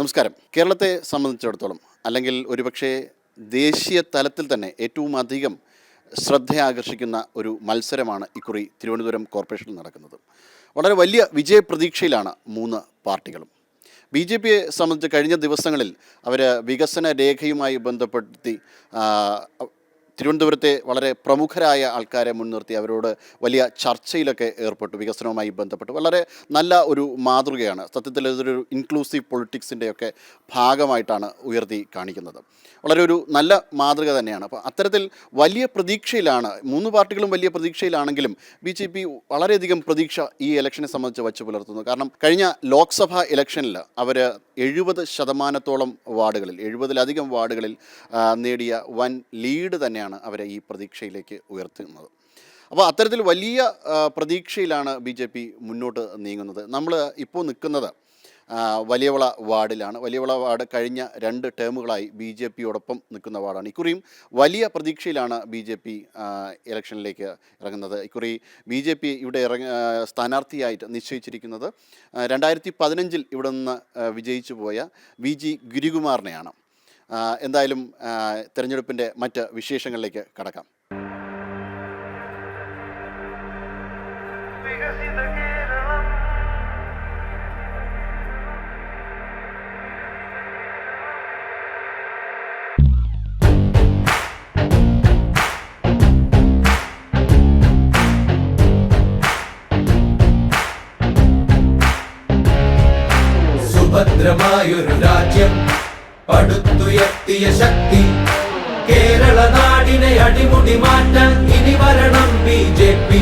നമസ്കാരം. കേരളത്തെ സംബന്ധിച്ചിടത്തോളം അല്ലെങ്കിൽ ഒരുപക്ഷെ ദേശീയ തലത്തിൽ തന്നെ ഏറ്റവും അധികം ശ്രദ്ധ ആകർഷിക്കുന്ന ഒരു മത്സരമാണ് ഇക്കുറി തിരുവനന്തപുരം കോർപ്പറേഷനിൽ നടക്കുന്നത്. വളരെ വലിയ വിജയപ്രതീക്ഷയിലാണ് മൂന്ന് പാർട്ടികളും. ബി ജെ പിയെ സംബന്ധിച്ച് കഴിഞ്ഞ ദിവസങ്ങളിൽ അവർ വികസന രേഖയുമായി ബന്ധപ്പെടുത്തി തിരുവനന്തപുരത്തെ വളരെ പ്രമുഖരായ ആൾക്കാരെ മുൻനിർത്തി അവരോട് വലിയ ചർച്ചയിലൊക്കെ ഏർപ്പെട്ടു വികസനവുമായി ബന്ധപ്പെട്ട്. വളരെ നല്ല ഒരു മാതൃകയാണ്. സത്യത്തിൽ ഇതൊരു ഇൻക്ലൂസീവ് പൊളിറ്റിക്സിന്റെയൊക്കെ ഭാഗമായിട്ടാണ് ഉയർത്തി കാണിക്കുന്നത്. വളരെ ഒരു നല്ല മാതൃക തന്നെയാണ്. അപ്പോൾ അത്തരത്തിൽ വലിയ പ്രതീക്ഷയിലാണ് മൂന്ന് പാർട്ടികളും വലിയ പ്രതീക്ഷയിലാണെങ്കിലും ബി ജെ പി വളരെയധികം പ്രതീക്ഷ ഈ ഇലക്ഷനെ സംബന്ധിച്ച് വച്ചു പുലർത്തുന്നു. കാരണം കഴിഞ്ഞ ലോക്സഭാ ഇലക്ഷനിൽ അവർ എഴുപത് ശതമാനത്തോളം വാർഡുകളിൽ എഴുപതിലധികം വാർഡുകളിൽ നേടിയ വൻ ലീഡ് തന്നെയാണ് അവരെ ഈ പ്രതീക്ഷയിലേക്ക് ഉയർത്തുന്നത്. അപ്പോൾ അത്തരത്തിൽ വലിയ പ്രതീക്ഷയിലാണ് ബി ജെ പി മുന്നോട്ട് നീങ്ങുന്നത്. നമ്മൾ ഇപ്പോൾ നിൽക്കുന്നത് വലിയവള വാർഡിലാണ്. വലിയവള വാർഡ് കഴിഞ്ഞ രണ്ട് ടേമുകളായി ബി ജെ പിയോടൊപ്പം നിൽക്കുന്ന വാർഡാണ്. ഇക്കുറിയും വലിയ പ്രതീക്ഷയിലാണ് ബി ജെ പി ഇലക്ഷനിലേക്ക് ഇറങ്ങുന്നത്. ഇക്കുറി ബി ജെ പി ഇവിടെ ഇറങ്ങ സ്ഥാനാർത്ഥിയായിട്ട് നിശ്ചയിച്ചിരിക്കുന്നത് രണ്ടായിരത്തി പതിനഞ്ചിൽ ഇവിടെ നിന്ന് വിജയിച്ചു പോയ വി ജി ഗിരികുമാറിനെയാണ്. എന്തായാലും തെരഞ്ഞെടുപ്പിന്റെ മറ്റ് വിശേഷങ്ങളിലേക്ക് കടക്കാം. അടിമുടി മാറ്റാൻ ഇനി വരണം ബി ജെ പി.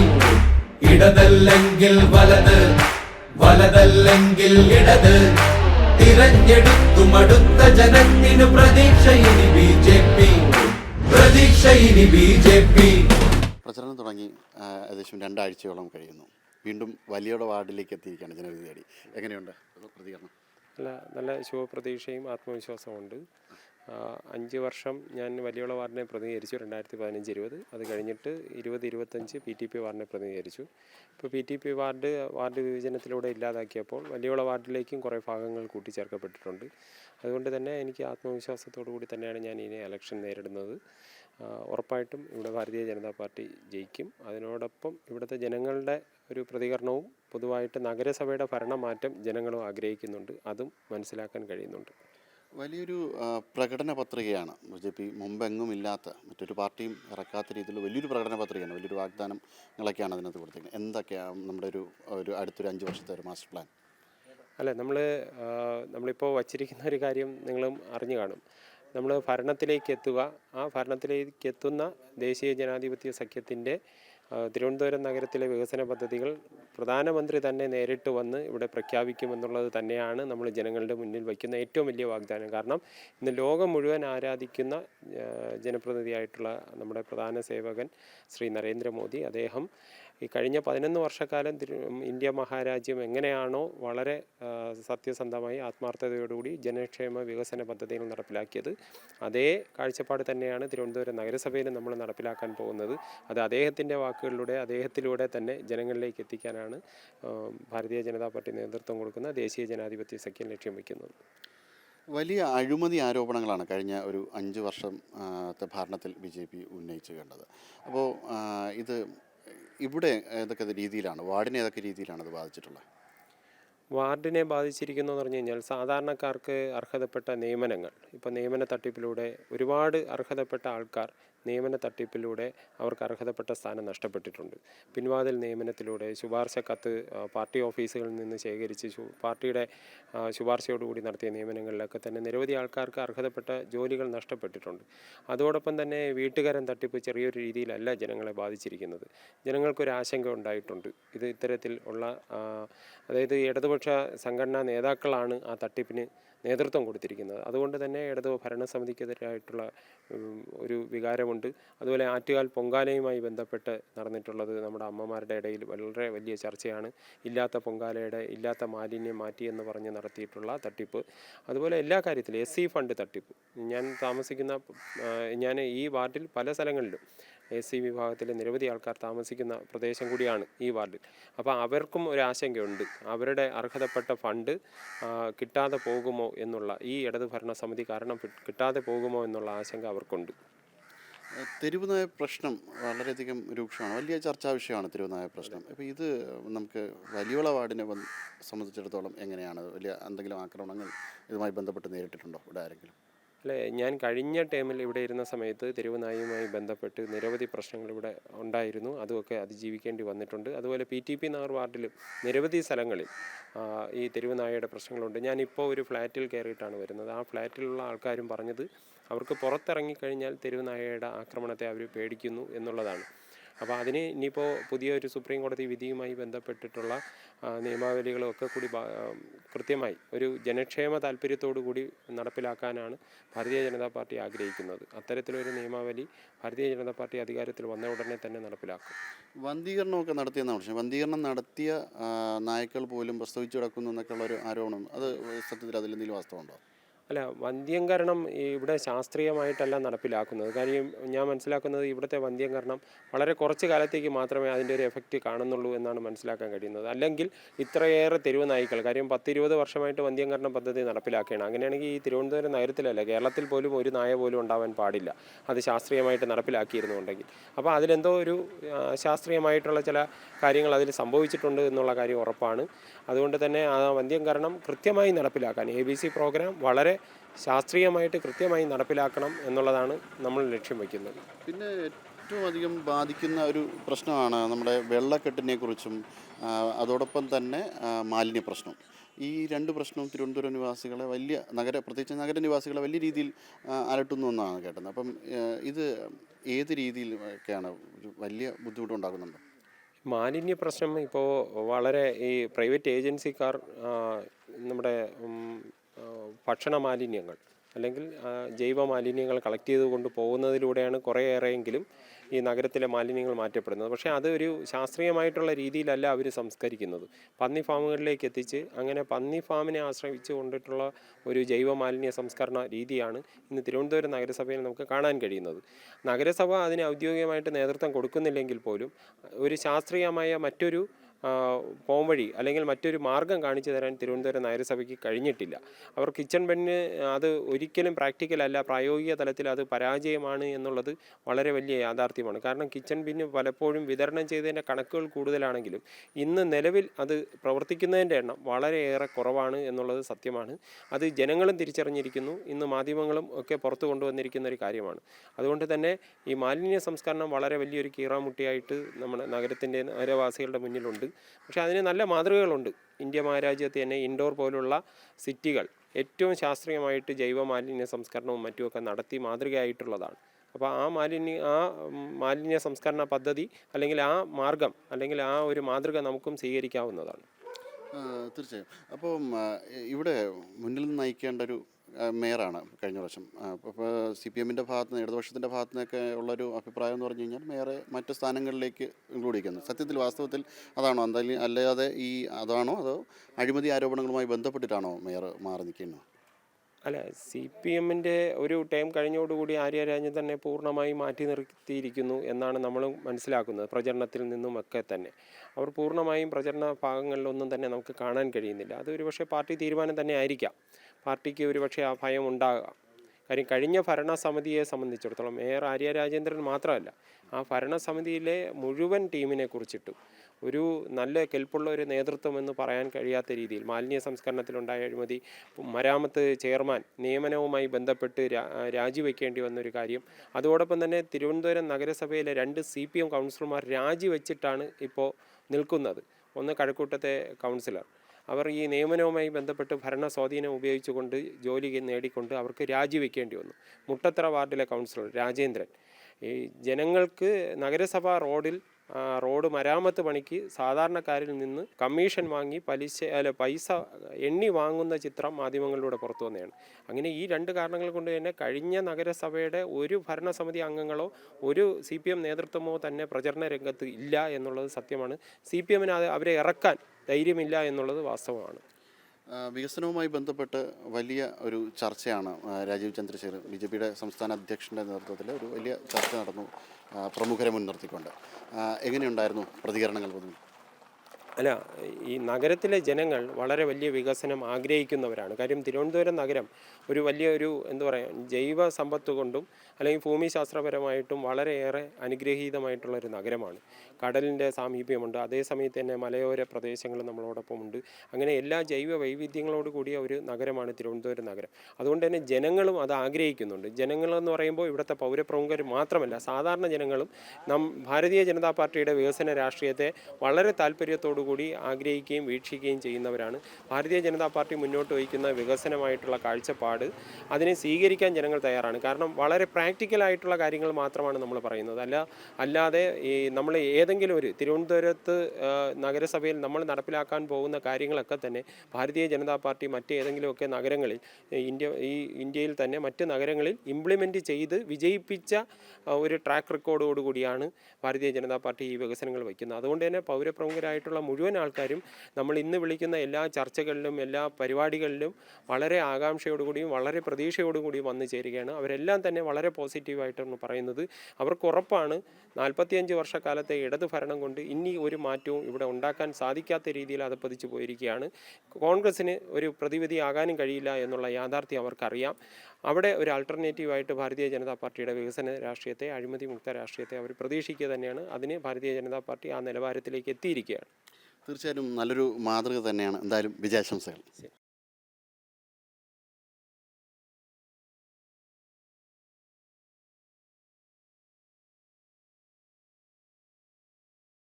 ഇടതല്ലെങ്കിൽ വലത് വലതല്ലെങ്കിൽ ഇടത്. തിരഞ്ഞെടുത്തു മടുത്ത ജനത്തിനു പ്രതീക്ഷ ഇനി ബി ജെ പി. പ്രതീക്ഷ ഇനി ബി ജെ പി. പ്രചരണം തുടങ്ങി ഏകദേശം രണ്ടാഴ്ചയോളം കഴിയുന്നു. വീണ്ടും വലിയുടെ വാർഡിലേക്ക് എത്തിയിരിക്കുകയാണ് ജനവിധി തേടി. എങ്ങനെയുണ്ട്? പ്രതികരണം. നല്ല നല്ല ശുഭപ്രതീക്ഷയും ആത്മവിശ്വാസമുണ്ട് അഞ്ച് വർഷം ഞാൻ വലിയുള്ള വാർഡിനെ പ്രതിനിധീകരിച്ചു രണ്ടായിരത്തി പതിനഞ്ച് ഇരുപത്. അത് കഴിഞ്ഞിട്ട് ഇരുപത് ഇരുപത്തഞ്ച് പി ടി പി വാർഡിനെ പ്രതിനിധീകരിച്ചു. ഇപ്പോൾ P T P ward ward വിഭജനത്തിലൂടെ ഇല്ലാതാക്കിയപ്പോൾ വലിയുള്ള വാർഡിലേക്കും കുറേ ഭാഗങ്ങൾ കൂട്ടിച്ചേർക്കപ്പെട്ടിട്ടുണ്ട്. അതുകൊണ്ട് തന്നെ എനിക്ക് ആത്മവിശ്വാസത്തോടു കൂടി തന്നെയാണ് ഞാൻ ഇനി ഇലക്ഷൻ നേരിടുന്നത്. ഉറപ്പായിട്ടും ഇവിടെ ഭാരതീയ ജനതാ പാർട്ടി ജയിക്കും. അതിനോടൊപ്പം ഇവിടുത്തെ ജനങ്ങളുടെ ഒരു പ്രതികരണവും പൊതുവായിട്ട് നഗരസഭയുടെ ഭരണമാറ്റം ജനങ്ങളും ആഗ്രഹിക്കുന്നുണ്ട്. അതും മനസ്സിലാക്കാൻ കഴിയുന്നുണ്ട്. വലിയൊരു പ്രകടന പത്രികയാണ്. ബി ജെ പി മുമ്പെങ്ങും ഇല്ലാത്ത മറ്റൊരു പാർട്ടിയും ഇറക്കാത്ത രീതിയിൽ വലിയൊരു പ്രകടന പത്രികയാണ്. വലിയൊരു വാഗ്ദാനങ്ങളൊക്കെയാണ് അതിനകത്ത് കൊടുത്തിരിക്കുന്നത്. എന്തൊക്കെയാണ് നമ്മുടെ ഒരു ഒരു അടുത്തൊരു അഞ്ച് വർഷത്തെ ഒരു മാസ്റ്റർ പ്ലാൻ? അല്ല നമ്മൾ നമ്മളിപ്പോൾ വച്ചിരിക്കുന്ന ഒരു കാര്യം നിങ്ങളും അറിഞ്ഞു കാണും. നമ്മൾ ഭരണത്തിലേക്ക് എത്തുക ആ ഭരണത്തിലേക്ക് എത്തുന്ന ദേശീയ ജനാധിപത്യ സഖ്യത്തിന്റെ തിരുവനന്തപുരം നഗരത്തിലെ വികസന പദ്ധതികൾ പ്രധാനമന്ത്രി തന്നെ നേരിട്ട് വന്ന് ഇവിടെ പ്രഖ്യാപിക്കുമെന്നുള്ളത് തന്നെയാണ് നമ്മൾ ജനങ്ങളുടെ മുന്നിൽ വയ്ക്കുന്ന ഏറ്റവും വലിയ വാഗ്ദാനം. കാരണം ഇന്ന് ലോകം മുഴുവൻ ആരാധിക്കുന്ന ജനപ്രതിനിധിയായിട്ടുള്ള നമ്മുടെ പ്രധാന സേവകൻ ശ്രീ നരേന്ദ്രമോദി. അദ്ദേഹം ഈ കഴിഞ്ഞ പതിനൊന്ന് വർഷക്കാലം ഇന്ത്യ മഹാരാജ്യം എങ്ങനെയാണോ വളരെ സത്യസന്ധമായി ആത്മാർത്ഥതയോടുകൂടി ജനക്ഷേമ വികസന പദ്ധതികൾ നടപ്പിലാക്കിയത്. അതേ കാഴ്ചപ്പാട് തന്നെയാണ് തിരുവനന്തപുരം നഗരസഭയിൽ നമ്മൾ നടപ്പിലാക്കാൻ പോകുന്നത്. അത് അദ്ദേഹത്തിന്റെ വാക്കുകളിലൂടെ അദ്ദേഹത്തിലൂടെ തന്നെ ജനങ്ങളിലേക്ക് എത്തിക്കാനാണ് ആ, ഭാരതീയ ജനതാ പാർട്ടി നേതൃത്വം കൊടുക്കുന്ന ദേശീയ ജനാധിപത്യ സഖ്യം ലക്ഷ്യം വയ്ക്കുന്നത്. വലിയ അഴിമതി ആരോപണങ്ങളാണ് കഴിഞ്ഞ ഒരു അഞ്ച് വർഷത്തെ ഭരണത്തിൽ ബി ജെ പി ഉന്നയിച്ചു കണ്ടത്. അപ്പോൾ ഇത് ഇവിടെ ഏതൊക്കെ രീതിയിലാണ് വാർഡിനെ ഏതൊക്കെ രീതിയിലാണ് അത് ബാധിച്ചിട്ടുള്ളത്? വാർഡിനെ ബാധിച്ചിരിക്കുന്നു എന്ന് പറഞ്ഞു കഴിഞ്ഞാൽ സാധാരണക്കാർക്ക് അർഹതപ്പെട്ട നിയമനങ്ങൾ ഇപ്പോൾ നിയമന തട്ടിപ്പിലൂടെ ഒരുപാട് അർഹതപ്പെട്ട ആൾക്കാർ നിയമന തട്ടിപ്പിലൂടെ അവർക്ക് അർഹതപ്പെട്ട സ്ഥാനം നഷ്ടപ്പെട്ടിട്ടുണ്ട്. പിൻവാതിൽ നിയമനത്തിലൂടെ ശുപാർശ കത്ത് പാർട്ടി ഓഫീസുകളിൽ നിന്ന് ശേഖരിച്ച് പാർട്ടിയുടെ ശുപാർശയോടുകൂടി നടത്തിയ നിയമനങ്ങളിലൊക്കെ തന്നെ നിരവധി ആൾക്കാർക്ക് അർഹതപ്പെട്ട ജോലികൾ നഷ്ടപ്പെട്ടിട്ടുണ്ട്. അതോടൊപ്പം തന്നെ വീട്ടുകാരൻ തട്ടിപ്പ് ചെറിയൊരു രീതിയിലല്ല ജനങ്ങളെ ബാധിച്ചിരിക്കുന്നത്. ജനങ്ങൾക്കൊരു ആശങ്ക ഉണ്ടായിട്ടുണ്ട്. ഇത് ഇത്തരത്തിൽ ഉള്ള അതായത് ഇടതുപക്ഷ സംഘടനാ നേതാക്കളാണ് ആ തട്ടിപ്പിന് നേതൃത്വം കൊടുത്തിരിക്കുന്നത്. അതുകൊണ്ട് തന്നെ ഇടതു ഭരണസമിതിക്കെതിരായിട്ടുള്ള ഒരു വികാരമുണ്ട്. അതുപോലെ ആറ്റുകാൽ പൊങ്കാലയുമായി ബന്ധപ്പെട്ട് നടന്നിട്ടുള്ളത് നമ്മുടെ അമ്മമാരുടെ ഇടയിൽ വളരെ വലിയ ചർച്ചയാണ്. ഇല്ലാത്ത പൊങ്കാലയുടെ ഇല്ലാത്ത മാലിന്യം മാറ്റി എന്ന് പറഞ്ഞ് നടത്തിയിട്ടുള്ള തട്ടിപ്പ്. അതുപോലെ എല്ലാ കാര്യത്തിലും എസ് സി ഫണ്ട് തട്ടിപ്പ്. ഞാൻ താമസിക്കുന്ന ഞാൻ ഈ വാർഡിൽ പല സ്ഥലങ്ങളിലും എസ് സി വിഭാഗത്തിലെ നിരവധി ആൾക്കാർ താമസിക്കുന്ന പ്രദേശം കൂടിയാണ് ഈ വാർഡിൽ. അപ്പോൾ അവർക്കും ഒരു ആശങ്കയുണ്ട്. അവരുടെ അർഹതപ്പെട്ട ഫണ്ട് കിട്ടാതെ പോകുമോ എന്നുള്ള ഈ ഇടത് ഭരണസമിതി കാരണം കിട്ടാതെ പോകുമോ എന്നുള്ള ആശങ്ക അവർക്കുണ്ട്. തെരുവ് നായ പ്രശ്നം വളരെയധികം രൂക്ഷമാണ്. വലിയ ചർച്ചാ വിഷയമാണ് തെരുവ് നായ പ്രശ്നം. അപ്പോൾ ഇത് നമുക്ക് വലിയുള്ള വാർഡിനെ സംബന്ധിച്ചിടത്തോളം എങ്ങനെയാണ്? വലിയ എന്തെങ്കിലും ആക്രമണങ്ങൾ ഇതുമായി ബന്ധപ്പെട്ട് നേരിട്ടിട്ടുണ്ടോ ഇവിടെ ആരെങ്കിലും? അല്ലേ? ഞാൻ കഴിഞ്ഞ ടേമിൽ ഇവിടെ ഇരുന്ന സമയത്ത് തെരുവ് നായുമായി ബന്ധപ്പെട്ട് നിരവധി പ്രശ്നങ്ങൾ ഇവിടെ ഉണ്ടായിരുന്നു. അതുമൊക്കെ അതിജീവിക്കേണ്ടി വന്നിട്ടുണ്ട്. അതുപോലെ പി ടി പി നഗർ വാർഡിൽ നിരവധി സ്ഥലങ്ങളിൽ ഈ തെരുവ് നായയുടെ പ്രശ്നങ്ങളുണ്ട് ഞാനിപ്പോൾ ഒരു ഫ്ലാറ്റിൽ കയറിയിട്ടാണ് വരുന്നത്. ആ ഫ്ലാറ്റിലുള്ള ആൾക്കാരും പറഞ്ഞത് അവർക്ക് പുറത്തിറങ്ങിക്കഴിഞ്ഞാൽ തെരുവ് നായയുടെ ആക്രമണത്തെ അവർ പേടിക്കുന്നു എന്നുള്ളതാണ്. അപ്പോൾ അതിന് ഇനിയിപ്പോൾ പുതിയൊരു സുപ്രീം കോടതി വിധിയുമായി ബന്ധപ്പെട്ടിട്ടുള്ള നിയമാവലികളൊക്കെ കൂടി കൃത്യമായി ഒരു ജനക്ഷേമ താല്പര്യത്തോടു കൂടി നടപ്പിലാക്കാനാണ് ഭാരതീയ ജനതാ പാർട്ടി ആഗ്രഹിക്കുന്നത്. അത്തരത്തിലൊരു നിയമാവലി ഭാരതീയ ജനതാ പാർട്ടി അധികാരത്തിൽ വന്ന ഉടനെ തന്നെ നടപ്പിലാക്കും. വന്ധീകരണമൊക്കെ നടത്തിയെന്നാണ് പക്ഷേ വന്ധീകരണം നടത്തിയ നായ്ക്കൾ പോലും പ്രസവിച്ചു കിടക്കുന്നു എന്നൊക്കെയുള്ള ഒരു ആരോപണം അത് സത്യത്തിൽ അതിൽ എന്തെങ്കിലും വാസ്തവമുണ്ടോ? അല്ല വന്ധ്യംകരണം ഇവിടെ ശാസ്ത്രീയമായിട്ടല്ല നടപ്പിലാക്കുന്നത്. കാര്യം ഞാൻ മനസ്സിലാക്കുന്നത് ഇവിടുത്തെ വന്ധ്യംകരണം വളരെ കുറച്ച് കാലത്തേക്ക് മാത്രമേ അതിന്റെ ഒരു എഫക്റ്റ് കാണുന്നുള്ളൂ എന്നാണ് മനസ്സിലാക്കാൻ കഴിയുന്നത്. അല്ലെങ്കിൽ ഇത്രയേറെ തെരുവ് നായ്ക്കൾ കാര്യം പത്തിരുപത് വർഷമായിട്ട് വന്ധ്യംകരണ പദ്ധതി നടപ്പിലാക്കുകയാണ്. അങ്ങനെയാണെങ്കിൽ ഈ തിരുവനന്തപുരം നഗരത്തിലല്ല കേരളത്തിൽ പോലും ഒരു നായ പോലും ഉണ്ടാവാൻ പാടില്ല. അത് ശാസ്ത്രീയമായിട്ട് നടപ്പിലാക്കിയിരുന്നുണ്ടെങ്കിൽ. അപ്പോൾ അതിലെന്തോ ഒരു ശാസ്ത്രീയമായിട്ടുള്ള ചില കാര്യങ്ങൾ അതിൽ സംഭവിച്ചിട്ടുണ്ട് എന്നുള്ള കാര്യം ഉറപ്പാണ്. അതുകൊണ്ട് തന്നെ ആ വന്ധ്യംകരണം കൃത്യമായി നടപ്പിലാക്കാൻ എ ബി സി പ്രോഗ്രാം വളരെ ശാസ്ത്രീയമായിട്ട് കൃത്യമായി നടപ്പിലാക്കണം എന്നുള്ളതാണ് നമ്മൾ ലക്ഷ്യം വയ്ക്കുന്നത് പിന്നെ ഏറ്റവും അധികം ബാധിക്കുന്ന ഒരു പ്രശ്നമാണ് നമ്മുടെ വെള്ളക്കെട്ടിനെ കുറിച്ചും അതോടൊപ്പം തന്നെ മാലിന്യ പ്രശ്നം. ഈ രണ്ട് പ്രശ്നവും തിരുവനന്തപുരം നിവാസികളെ വലിയ നഗര പ്രത്യേകിച്ച് നഗര നിവാസികളെ വലിയ രീതിയിൽ അലട്ടുന്നു എന്നാണ് കേട്ടത്. അപ്പം ഇത് ഏത് രീതിയിൽ ഒക്കെയാണ് ഒരു വലിയ ബുദ്ധിമുട്ടുണ്ടാകുന്നുണ്ട് മാലിന്യ പ്രശ്നം ഇപ്പോൾ വളരെ ഈ പ്രൈവറ്റ് ഏജൻസിക്കാർ നമ്മുടെ ഭക്ഷണ മാലിന്യങ്ങൾ അല്ലെങ്കിൽ ജൈവ മാലിന്യങ്ങൾ കളക്ട് ചെയ്ത് കൊണ്ട് പോകുന്നതിലൂടെയാണ് കുറേയേറെയെങ്കിലും ഈ നഗരത്തിലെ മാലിന്യങ്ങൾ മാറ്റപ്പെടുന്നത്. പക്ഷേ അതൊരു ശാസ്ത്രീയമായിട്ടുള്ള രീതിയിലല്ല അവർ സംസ്കരിക്കുന്നത്. പന്നി ഫാമുകളിലേക്ക് എത്തിച്ച് അങ്ങനെ പന്നി ഫാമിനെ ആശ്രയിച്ച് കൊണ്ടിട്ടുള്ള ഒരു ജൈവ മാലിന്യ സംസ്കരണ രീതിയാണ് ഇന്ന് തിരുവനന്തപുരം നഗരസഭയിൽ നമുക്ക് കാണാൻ കഴിയുന്നത്. നഗരസഭ അതിന് ഔദ്യോഗികമായിട്ട് നേതൃത്വം കൊടുക്കുന്നില്ലെങ്കിൽ പോലും ഒരു ശാസ്ത്രീയമായ മറ്റൊരു പോംവഴി അല്ലെങ്കിൽ മറ്റൊരു മാർഗം കാണിച്ചു തരാൻ തിരുവനന്തപുരം നഗരസഭയ്ക്ക് കഴിഞ്ഞിട്ടില്ല. അവർ കിച്ചൺ ബെന്നിന് അത് ഒരിക്കലും പ്രാക്ടിക്കൽ അല്ല പ്രായോഗിക തലത്തിൽ അത് പരാജയമാണ് എന്നുള്ളത് വളരെ വലിയ യാഥാർത്ഥ്യമാണ്. കാരണം കിച്ചൺ ബിന്ന് പലപ്പോഴും വിതരണം ചെയ്തതിന്റെ കണക്കുകൾ കൂടുതലാണെങ്കിലും ഇന്ന് നിലവിൽ അത് പ്രവർത്തിക്കുന്നതിന്റെ എണ്ണം വളരെയേറെ കുറവാണ് എന്നുള്ളത് സത്യമാണ്. അത് ജനങ്ങളും തിരിച്ചറിഞ്ഞിരിക്കുന്നു. ഇന്ന് മാധ്യമങ്ങളും ഒക്കെ പുറത്തു കൊണ്ടുവന്നിരിക്കുന്ന ഒരു കാര്യമാണ്. അതുകൊണ്ട് തന്നെ ഈ മാലിന്യ സംസ്കരണം വളരെ വലിയൊരു കീറാമുട്ടിയായിട്ട് നമ്മുടെ നഗരത്തിന്റെ നഗരവാസികളുടെ മുന്നിലുണ്ട്. പക്ഷേ അതിന് നല്ല മാതൃകകളുണ്ട്. ഇന്ത്യ മഹാരാജ്യത്ത് തന്നെ ഇൻഡോർ പോലുള്ള സിറ്റികൾ ഏറ്റവും ശാസ്ത്രീയമായിട്ട് ജൈവ മാലിന്യ സംസ്കരണവും മറ്റുമൊക്കെ നടത്തി മാതൃകയായിട്ടുള്ളതാണ്. അപ്പോൾ ആ മാലിന്യ ആ മാലിന്യ സംസ്കരണ പദ്ധതി അല്ലെങ്കിൽ ആ മാർഗം അല്ലെങ്കിൽ ആ ഒരു മാതൃക നമുക്കും സ്വീകരിക്കാവുന്നതാണ്. തീർച്ചയായും. അപ്പം ഇവിടെ മുന്നിൽ നയിക്കേണ്ട ഒരു മേയറാണ് കഴിഞ്ഞ പ്രാവശ്യം. അപ്പോൾ സി പി എമ്മിന്റെ ഭാഗത്ത് നിന്ന് ഇടതുപക്ഷത്തിന്റെ ഭാഗത്തു നിന്നൊക്കെ ഉള്ളൊരു അഭിപ്രായം എന്ന് പറഞ്ഞു കഴിഞ്ഞാൽ മേയറെ മറ്റ് സ്ഥാനങ്ങളിലേക്ക് ഇൻക്ലൂഡ് ചെയ്യുന്നു സത്യത്തിൽ വാസ്തവത്തിൽ അതാണോ? എന്തായാലും അല്ലാതെ ഈ അതാണോ? അതോ അഴിമതി ആരോപണങ്ങളുമായി ബന്ധപ്പെട്ടിട്ടാണോ മേയർ മാറി നിൽക്കുന്നത്? അല്ല സി പി എമ്മിന്റെ ഒരു ടൈം കഴിഞ്ഞോടുകൂടി ആര്യ രാജൻ തന്നെ പൂർണമായി മാറ്റി നിർത്തിയിരിക്കുന്നു എന്നാണ് നമ്മൾ മനസ്സിലാക്കുന്നത് പ്രചരണത്തിൽ നിന്നും ഒക്കെ തന്നെ. അവർ പൂർണമായും പ്രചരണ ഭാഗങ്ങളിലൊന്നും തന്നെ നമുക്ക് കാണാൻ കഴിയുന്നില്ല. അത് ഒരുപക്ഷെ പാർട്ടി തീരുമാനം തന്നെ ആയിരിക്കാം. പാർട്ടിക്ക് ഒരുപക്ഷെ ആ ഭയം ഉണ്ടാകാം. കാര്യം കഴിഞ്ഞ ഭരണസമിതിയെ സംബന്ധിച്ചിടത്തോളം മേയർ ആര്യ രാജേന്ദ്രൻ മാത്രമല്ല ആ ഭരണസമിതിയിലെ മുഴുവൻ ടീമിനെ കുറിച്ചിട്ടും ഒരു നല്ല കെൽപ്പുള്ള ഒരു നേതൃത്വം എന്ന് പറയാൻ കഴിയാത്ത രീതിയിൽ മാലിന്യ സംസ്കരണത്തിലുണ്ടായ അഴിമതി മരാമത്ത് ചെയർമാൻ നിയമനവുമായി ബന്ധപ്പെട്ട് രാജിവെക്കേണ്ടി വന്നൊരു കാര്യം അതോടൊപ്പം തന്നെ തിരുവനന്തപുരം നഗരസഭയിലെ രണ്ട് സി പി എം കൗൺസിലർമാർ രാജിവെച്ചിട്ടാണ് ഇപ്പോൾ നിൽക്കുന്നത്. ഒന്ന് കഴക്കൂട്ടത്തെ കൗൺസിലർ. അവർ ഈ നിയമനവുമായി ബന്ധപ്പെട്ട് ഭരണ സ്വാധീനം ഉപയോഗിച്ചുകൊണ്ട് ജോലി നേടിക്കൊണ്ട് അവർക്ക് രാജിവെക്കേണ്ടി വന്നു. മുട്ടത്തറ വാർഡിലെ കൗൺസിലർ രാജേന്ദ്രൻ. ഈ ജനങ്ങൾക്ക് നഗരസഭാ റോഡിൽ റോഡ് മരാമത്ത് പണിക്ക് സാധാരണക്കാരിൽ നിന്ന് കമ്മീഷൻ വാങ്ങി പലിശ അല്ല പൈസ എണ്ണി വാങ്ങുന്ന ചിത്രം മാധ്യമങ്ങളിലൂടെ പുറത്തു വന്നതാണ്. അങ്ങനെ ഈ രണ്ട് കാരണങ്ങൾ കൊണ്ട് തന്നെ കഴിഞ്ഞ നഗരസഭയുടെ ഒരു ഭരണസമിതി അംഗങ്ങളോ ഒരു സി പി എം നേതൃത്വമോ തന്നെ പ്രചരണ രംഗത്ത് ഇല്ല എന്നുള്ളത് സത്യമാണ്. സി പി എമ്മിന് അവരെ ഇറക്കാൻ ധൈര്യമില്ല എന്നുള്ളത് വാസ്തവമാണ്. വികസനവുമായി ബന്ധപ്പെട്ട് വലിയ ഒരു ചർച്ചയാണ് രാജീവ് ചന്ദ്രശേഖർ ബി ജെ പിയുടെ സംസ്ഥാന അധ്യക്ഷന്റെ നേതൃത്വത്തിൽ ഒരു വലിയ ചർച്ച നടന്നു പ്രമുഖരെ മുൻനിർത്തിക്കൊണ്ട്. എങ്ങനെയുണ്ടായിരുന്നു പ്രതികരണങ്ങൾ പൊതുവെ അല്ല ഈ നഗരത്തിലെ ജനങ്ങൾ വളരെ വലിയ വികസനം ആഗ്രഹിക്കുന്നവരാണ്. കാര്യം തിരുവനന്തപുരം നഗരം ഒരു വലിയ ഒരു എന്താ പറയുക ജൈവ സമ്പത്ത് കൊണ്ടും അല്ലെങ്കിൽ ഭൂമിശാസ്ത്രപരമായിട്ടും വളരെയേറെ അനുഗ്രഹീതമായിട്ടുള്ള ഒരു നഗരമാണ്. കടലിന്റെ സാമീപ്യമുണ്ട്. അതേസമയത്ത് തന്നെ മലയോര പ്രദേശങ്ങൾ നമ്മളോടൊപ്പം ഉണ്ട് അങ്ങനെ എല്ലാ ജൈവ വൈവിധ്യങ്ങളോട് കൂടിയ ഒരു നഗരമാണ് തിരുവനന്തപുരം നഗരം. അതുകൊണ്ട് തന്നെ ജനങ്ങളും അത് ആഗ്രഹിക്കുന്നുണ്ട്. ജനങ്ങളെന്ന് പറയുമ്പോൾ ഇവിടുത്തെ പൗരപ്രമുഖർ മാത്രമല്ല സാധാരണ ജനങ്ങളും നം ഭാരതീയ ജനതാ പാർട്ടിയുടെ വികസന രാഷ്ട്രീയത്തെ വളരെ താല്പര്യത്തോടു കൂടി ആഗ്രഹിക്കുകയും വീക്ഷിക്കുകയും ചെയ്യുന്നവരാണ്. ഭാരതീയ ജനതാ പാർട്ടി മുന്നോട്ട് വയ്ക്കുന്ന വികസനമായിട്ടുള്ള കാഴ്ചപ്പാട് അതിനെ സ്വീകരിക്കാൻ ജനങ്ങൾ തയ്യാറാണ്. കാരണം വളരെ പ്രാക്ടിക്കലായിട്ടുള്ള കാര്യങ്ങൾ മാത്രമാണ് നമ്മൾ പറയുന്നത്. അല്ല അല്ലാതെ ഈ നമ്മൾ ഏതെങ്കിലും ഒരു തിരുവനന്തപുരത്ത് നഗരസഭയിൽ നമ്മൾ നടപ്പിലാക്കാൻ പോകുന്ന കാര്യങ്ങളൊക്കെ തന്നെ ഭാരതീയ ജനതാ പാർട്ടി മറ്റേതെങ്കിലുമൊക്കെ നഗരങ്ങളിൽ ഇന്ത്യ ഈ ഇന്ത്യയിൽ തന്നെ മറ്റ് നഗരങ്ങളിൽ ഇംപ്ലിമെന്റ് ചെയ്ത് വിജയിപ്പിച്ച ഒരു ട്രാക്ക് റെക്കോർഡോടുകൂടിയാണ് ഭാരതീയ ജനതാ പാർട്ടി ഈ വികസനങ്ങൾ വയ്ക്കുന്നത്. അതുകൊണ്ട് തന്നെ പൗരപ്രമുഖരായിട്ടുള്ള മുഴുവൻ ആൾക്കാരും നമ്മൾ ഇന്ന് വിളിക്കുന്ന എല്ലാ ചർച്ചകളിലും എല്ലാ പരിപാടികളിലും വളരെ ആകാംക്ഷയോടുകൂടിയും വളരെ പ്രതീക്ഷയോടുകൂടിയും വന്നു ചേരുകയാണ്. അവരെല്ലാം തന്നെ വളരെ പോസിറ്റീവായിട്ടാണ് പറയുന്നത്. അവർക്ക് ഉറപ്പാണ് നാൽപ്പത്തിയഞ്ച് വർഷക്കാലത്തെ ഇടത് ഭരണം കൊണ്ട് ഇനി ഒരു മാറ്റവും ഇവിടെ ഉണ്ടാക്കാൻ സാധിക്കാത്ത രീതിയിൽ അതപ്പതിച്ചു പോയിരിക്കുകയാണ്. കോൺഗ്രസ്സിന് ഒരു പ്രതിവിധി ആകാനും കഴിയില്ല എന്നുള്ള യാഥാർത്ഥ്യം അവർക്കറിയാം. അവിടെ ഒരു ആൾട്ടർനേറ്റീവായിട്ട് ഭാരതീയ ജനതാ പാർട്ടിയുടെ വികസന രാഷ്ട്രീയത്തെ അഴിമതി മുക്ത രാഷ്ട്രീയത്തെ അവർ പ്രതീക്ഷിക്കുക തന്നെയാണ്. അതിന് ഭാരതീയ ജനതാ പാർട്ടി ആ നിലവാരത്തിലേക്ക് എത്തിയിരിക്കുകയാണ്. തീർച്ചയായും നല്ലൊരു മാതൃക തന്നെയാണ്. എന്തായാലും വിജയാശംസകൾ.